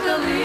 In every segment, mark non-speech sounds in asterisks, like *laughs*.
червона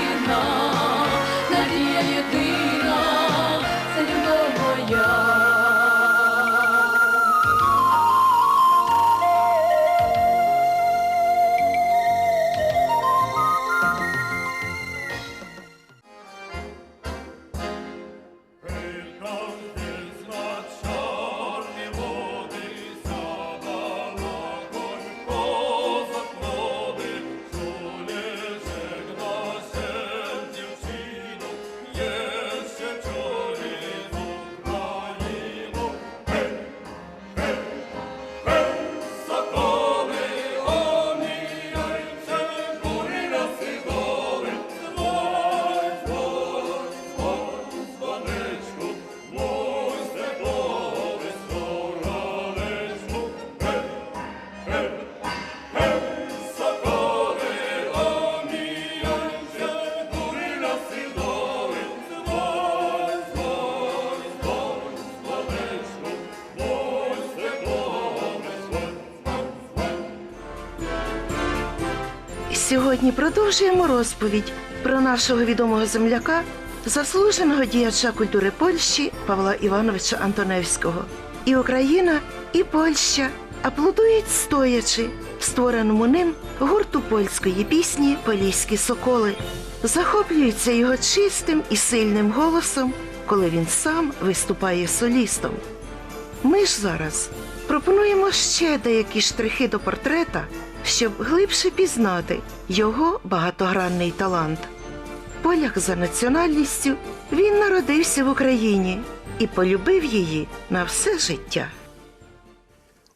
Сьогодні продовжуємо розповідь про нашого відомого земляка, заслуженого діяча культури Польщі Павла Івановича Антоневського. І Україна, і Польща аплодують стоячи в створеному ним гурту польської пісні Поліські соколи, захоплюються його чистим і сильним голосом, коли він сам виступає солістом. Ми ж зараз пропонуємо ще деякі штрихи до портрета, щоб глибше пізнати його багатогранний талант. Поляк за національністю він народився в Україні і полюбив її на все життя.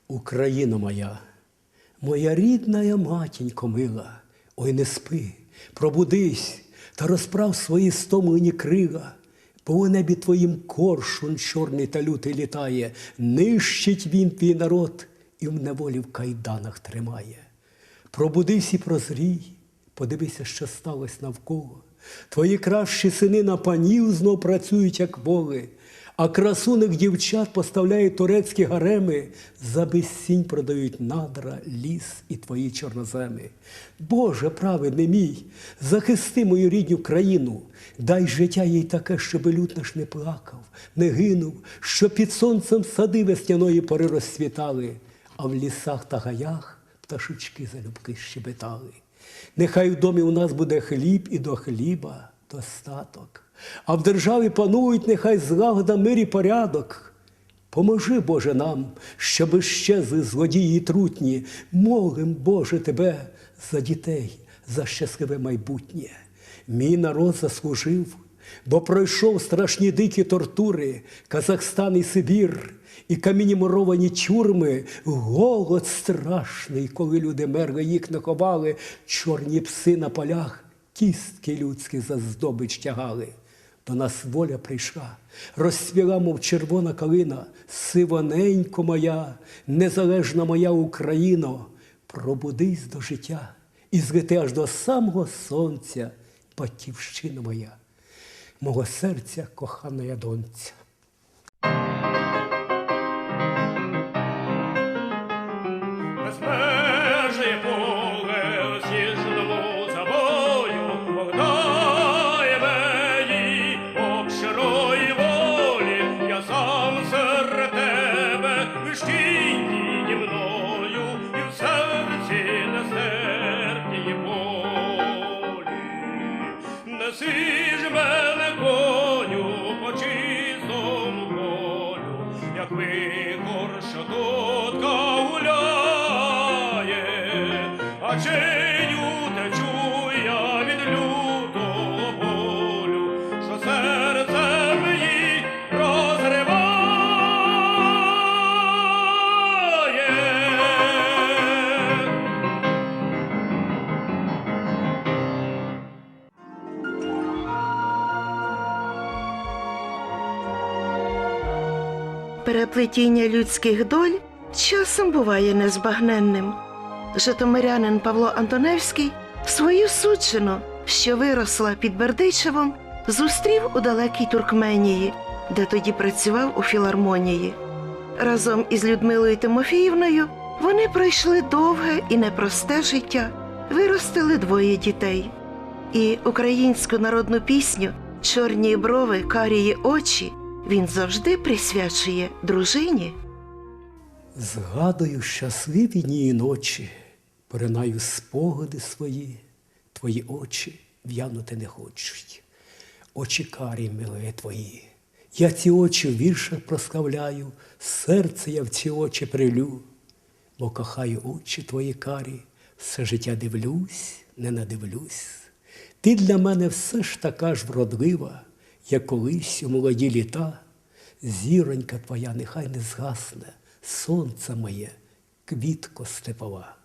Україна моя, моя рідна матінько мила, ой не спи, пробудись та розправ свої стомлені крила, бо у небі твоїм коршун чорний та лютий літає, нищить він твій народ і в неволі в кайданах тримає. Пробудись і прозрій, подивися, що сталося навколо. Твої кращі сини на панів знов працюють, як воли, а красуних дівчат поставляють турецькі гареми, за безсінь продають надра, ліс і твої чорноземи. Боже, праведний мій, захисти мою рідню країну, дай життя їй таке, щоб люд наш не плакав, не гинув, щоб під сонцем сади весняної пори розцвітали, а в лісах та гаях пташечки залюбки щебетали. Нехай в домі у нас буде хліб і до хліба достаток, а в державі панують нехай злагода, мир і порядок. Поможи, Боже, нам, щоби щезли злодії і трутні. Молим, Боже, Тебе за дітей, за щасливе майбутнє. Мій народ заслужив, бо пройшов страшні дикі тортури, Казахстан і Сибір, і камінні муровані тюрми, голод страшний, коли люди мерли їх не ховали, чорні пси на полях, кістки людські за здобич тягали. До нас воля прийшла, розцвіла, мов червона калина, сивоненько моя, незалежна моя Україно, пробудись до життя і злети аж до самого сонця, батьківщина моя, мого серця коханая донця. Полю, як Переплетіння людських доль часом буває незбагненним. Житомирянин Павло Антоневський свою сучину, що виросла під Бердичевом, зустрів у далекій Туркменії, де тоді працював у філармонії. Разом із Людмилою Тимофіївною вони пройшли довге і непросте життя, виростили двоє дітей. І українську народну пісню Чорні брови, карії очі він завжди присвячує дружині. Згадую щасливі дні і ночі, поринаю спогади свої, твої очі в'янути не хочуть. Очі карі миле твої. Я ці очі в віршах прославляю, серце я в ці очі прилю, бо кохаю очі твої карі, все життя дивлюсь, не надивлюсь. Ти для мене все ж така ж вродлива, як колись у молоді літа. Зіронька твоя нехай не згасне, сонце моє, квітко степова.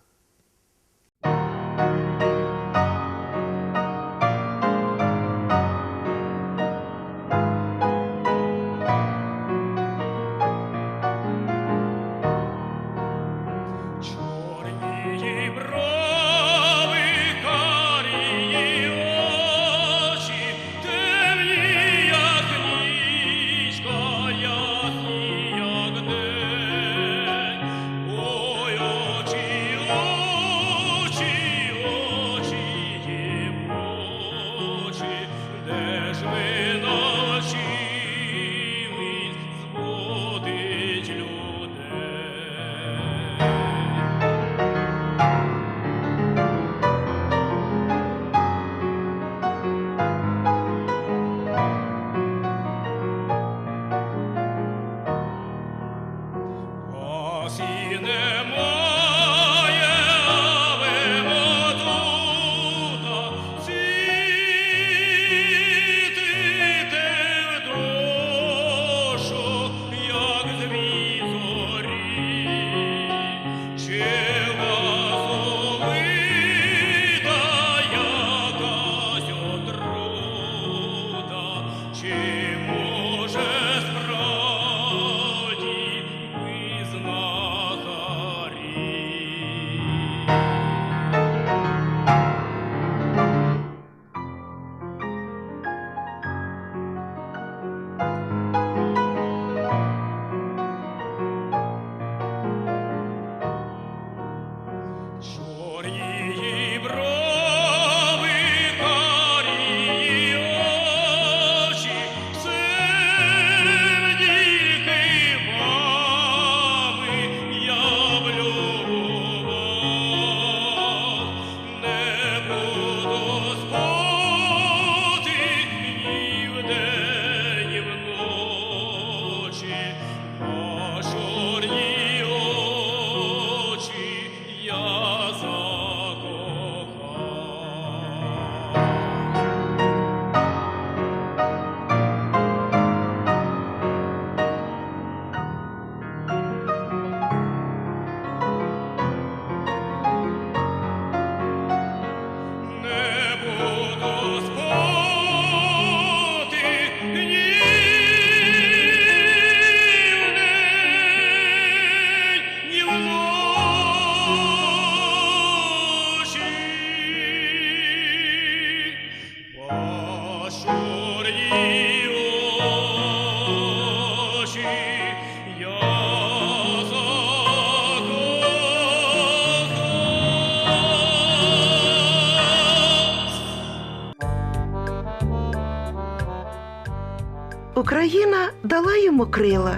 Дала йому крила,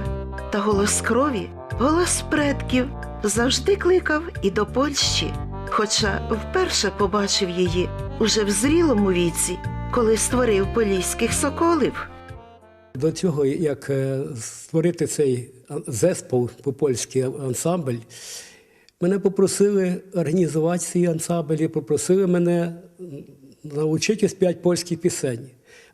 та голос крові, голос предків завжди кликав і до Польщі, хоча вперше побачив її уже в зрілому віці, коли створив поліських соколів. До цього, як е, створити цей зеспол по-польськи ансамбль, мене попросили організувати цей ансамбль і попросили мене навчити співати польські пісень.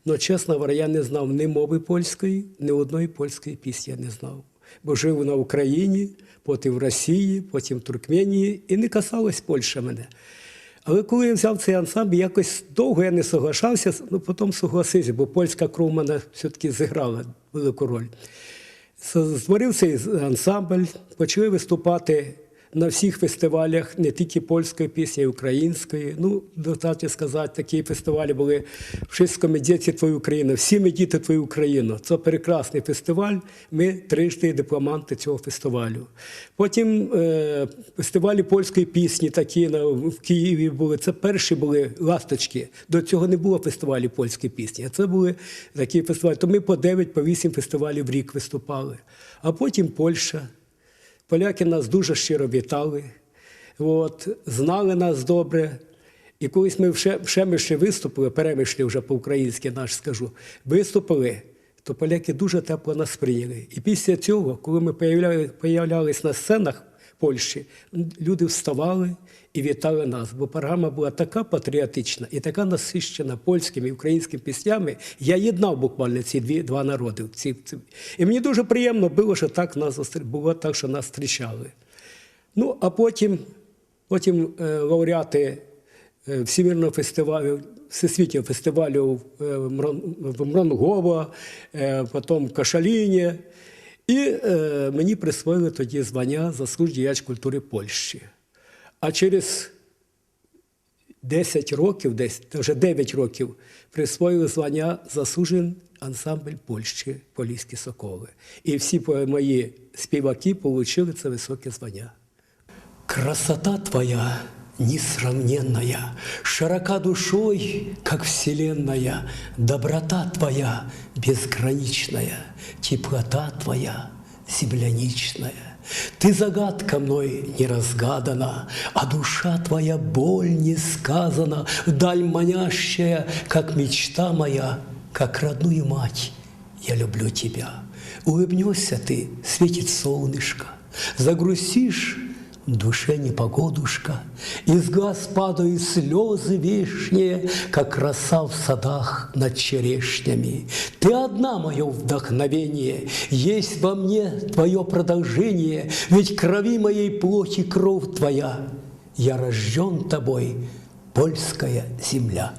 Ну, чесно говоря, я не знав ні мови польської, ні одної польської пісні я не знав. Бо жив на Україні, потім в Росії, потім в Туркменії, і не касалось Польща мене. Але коли я взяв цей ансамбль, якось довго я не соглашався, ну потім согласився, бо польська кров мене все-таки зіграла велику роль. Створив цей ансамбль, почали виступати на всіх фестивалях не тільки польської пісні, а й української. Ну, достатньо сказати, такі фестивалі були в Шистському діти Твою Україну, всі ми діти Твою Україну. Це прекрасний фестиваль. Ми трижди дипломанти цього фестивалю. Потім е, фестивалі польської пісні, такі на, в Києві були. Це перші були ласточки. До цього не було фестивалів польської пісні. А це були такі фестивалі. То ми по 9, по 8 фестивалів в рік виступали. А потім Польща. Поляки нас дуже щиро вітали, от, знали нас добре. І колись ми все ми ще виступили, перемишлі вже по-українськи наш скажу, виступили, то поляки дуже тепло нас прийняли. І після цього, коли ми появляли- появлялись на сценах Польщі, люди вставали і вітали нас, бо програма була така патріотична і така насищена польськими і українськими піснями. Я єднав буквально ці дві два народи. Ці, ці. І мені дуже приємно було, що так нас було так, що нас зустрічали. Ну, а потім, потім е, лауреати е, Всемирного фестивалю, Всесвітнього фестивалю в, е, Мрон- в Мронгово, е, потім в Кашаліні. І е, мені присвоїли тоді звання заслужений діяч культури Польщі. А через 10 років, десь вже 9 років, присвоїли звання заслужений ансамбль Польщі Поліські Соколи. І всі мої співаки отримали це високе звання. Красота твоя несравненная, широка душой, как вселенная, доброта твоя безграничная, теплота твоя земляничная. Ты загадка мной не разгадана, а душа твоя боль не сказана, вдаль манящая, как мечта моя, как родную мать. Я люблю тебя. Улыбнешься ты, светит солнышко, загрустишь, душе непогодушка, Из глаз падают слезы вешние, Как роса в садах над черешнями. Ты одна мое вдохновение, Есть во мне твое продолжение, Ведь крови моей плоти кровь твоя, Я рожден тобой, польская земля.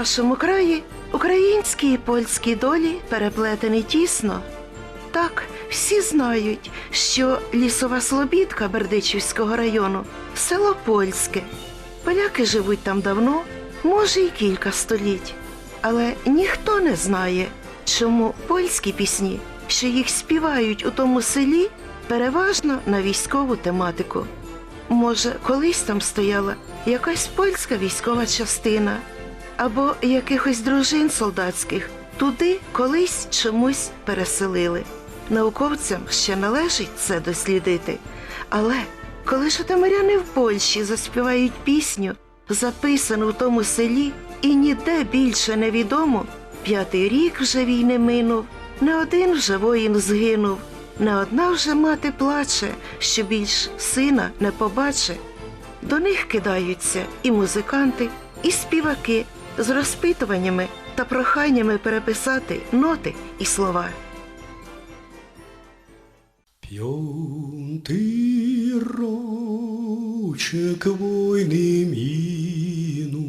Нашому краї Українські і польські долі переплетені тісно. Так, всі знають, що лісова слобідка Бердичівського району село Польське. Поляки живуть там давно, може, й кілька століть. Але ніхто не знає, чому польські пісні, що їх співають у тому селі, переважно на військову тематику. Може, колись там стояла якась польська військова частина або якихось дружин солдатських туди колись чомусь переселили. Науковцям ще належить це дослідити. Але коли житомиряни в Польщі заспівають пісню, записану в тому селі, і ніде більше невідомо, п'ятий рік вже війни минув, не один вже воїн згинув, не одна вже мати плаче, що більш сина не побаче. До них кидаються і музиканти, і співаки з розпитуваннями та проханнями переписати ноти і слова. П'ятий рочек войни міну,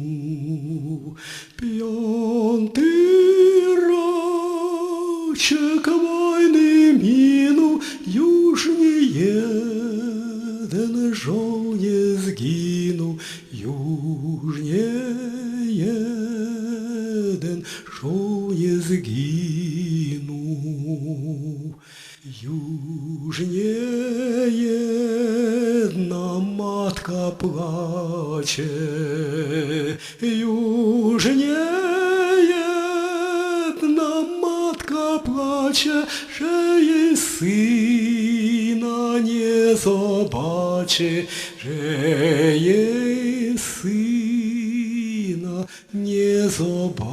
Шиє сына не побачив.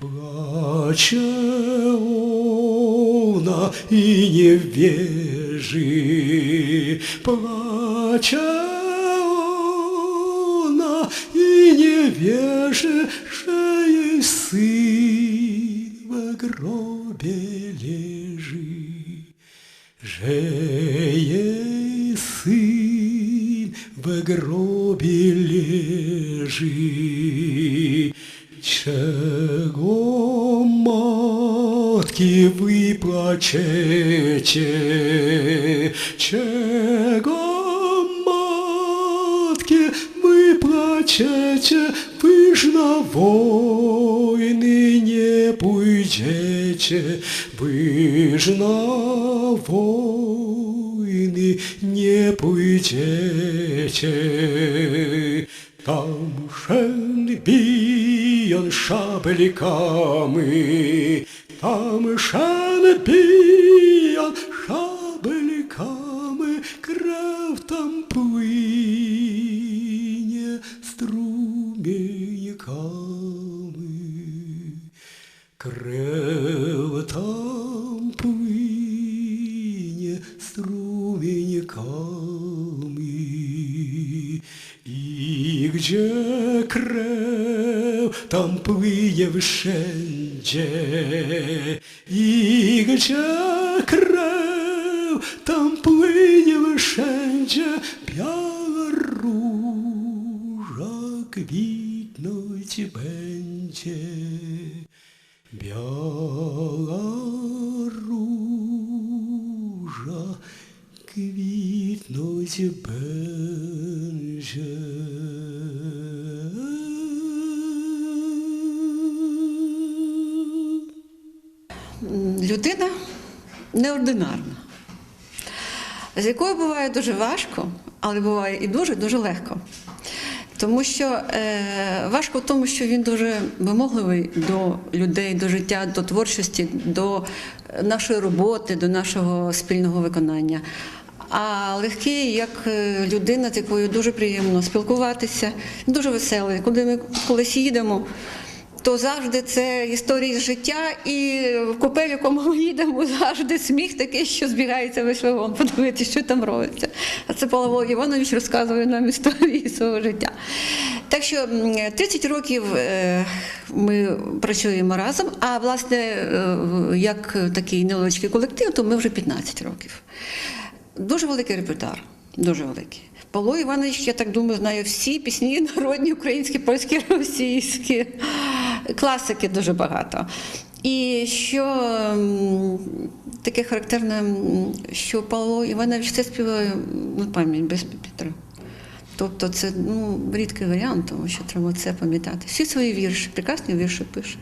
Плаче она и не бежит, плаче она и не бежит, шею сын в гробе лежит. Же сын в гробе лежит. Чего матки вы плачете? Пойдете, вы ж на войны не пойдете. Там шен биян шабликами, там шен биян шабликами, кров там плине струменьками. Крев И где там плыє wszędzie. И где крев, там плыє wszędzie. Biała róża kwitnąć będzie. Biała róża kwitnąć będzie. Неординарна, з якою буває дуже важко, але буває і дуже-дуже легко. Тому що е, важко в тому, що він дуже вимогливий до людей, до життя, до творчості, до нашої роботи, до нашого спільного виконання. А легкий, як е, людина, з якою дуже приємно спілкуватися, дуже веселий. Куди ми колись їдемо, то завжди це історії з життя, і в купе, в якому ми їдемо, завжди сміх такий, що збігається весь вагон, подивитися, що там робиться. А це Павло Іванович розказує нам історії *laughs* свого життя. Так що 30 років е, ми працюємо разом, а власне, е, як такий невеличкий колектив, то ми вже 15 років. Дуже великий репертуар, дуже великий. Павло Іванович, я так думаю, знає всі пісні народні, українські, польські, російські. Класики дуже багато. І що таке характерне, що Павло Іванович це співає на пам'ять без піпітра. Тобто це ну, рідкий варіант, тому що треба це пам'ятати. Всі свої вірші, прекрасні вірші пише.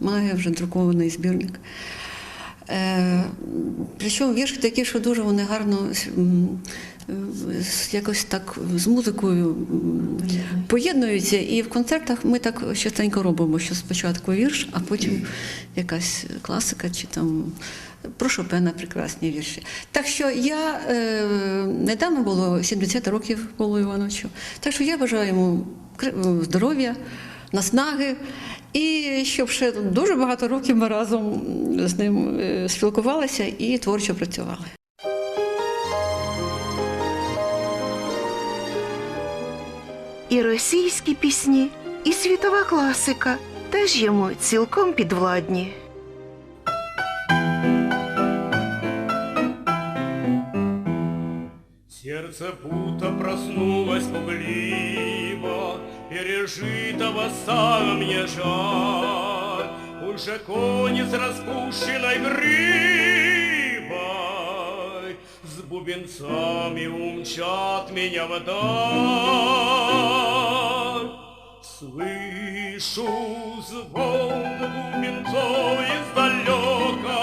Має вже друкований збірник. Е, причому вірші такі, що дуже вони гарно якось так з музикою поєднуються. І в концертах ми так частенько робимо, що спочатку вірш, а потім якась класика чи там про Шопена прекрасні вірші. Так що я е, недавно було 70 років Павлу Івановичу. Так що я бажаю йому здоров'я, наснаги. І щоб ще дуже багато років ми разом з ним е, спілкувалися і творчо працювали. І російські пісні, і світова класика теж йому цілком підвладні. Сердце будто проснулось пугливо, Пережитого сам мне жаль. Уже конец распущенной грибой С бубенцами умчат меня вдаль. Слышу звон бубенцов издалека,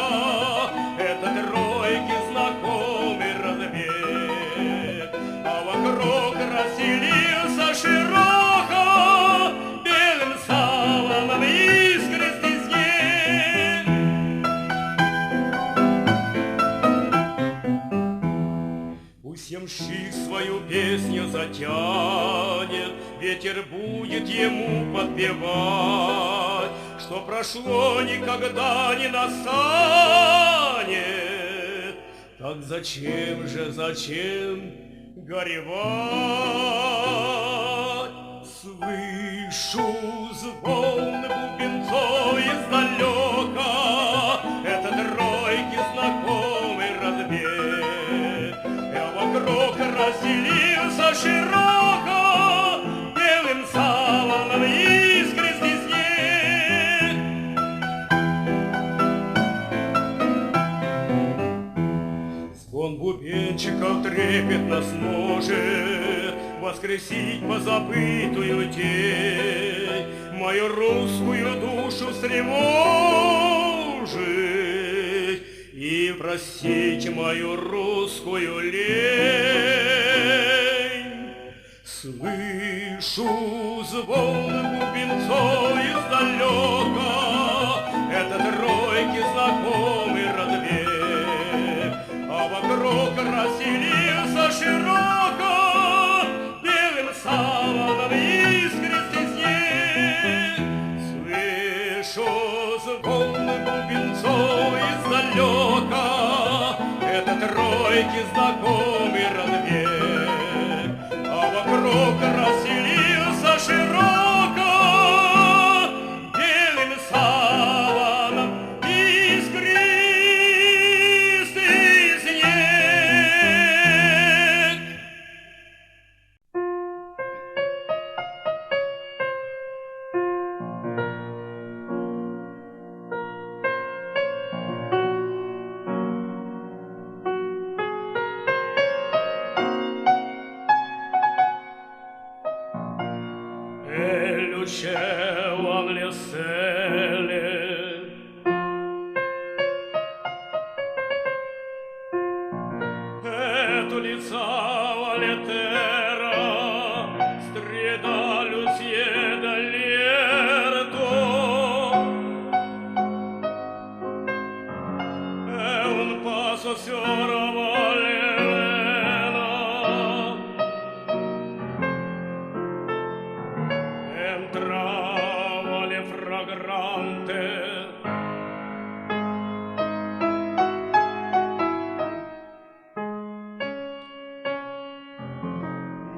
ямщик свою песню затянет, Ветер будет ему подпевать, Что прошло никогда не настанет. Так зачем же, зачем горевать? Слышу звон бубенцов издалека, расселился широко, Белым салом искристый снег. Звон бубенчиков трепетно сможет Воскресить позабытую тень Мою русскую душу встревожить И простить мою русскую лень Слышу звон бубенцов издалека Это тройки знакомый разбег А вокруг расселился широко Белым салом искристый снег. Слышу звон бубенцов издалека Это тройки знакомый вокруг fragrante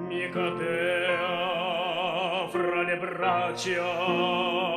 mica cadea fra le braccia.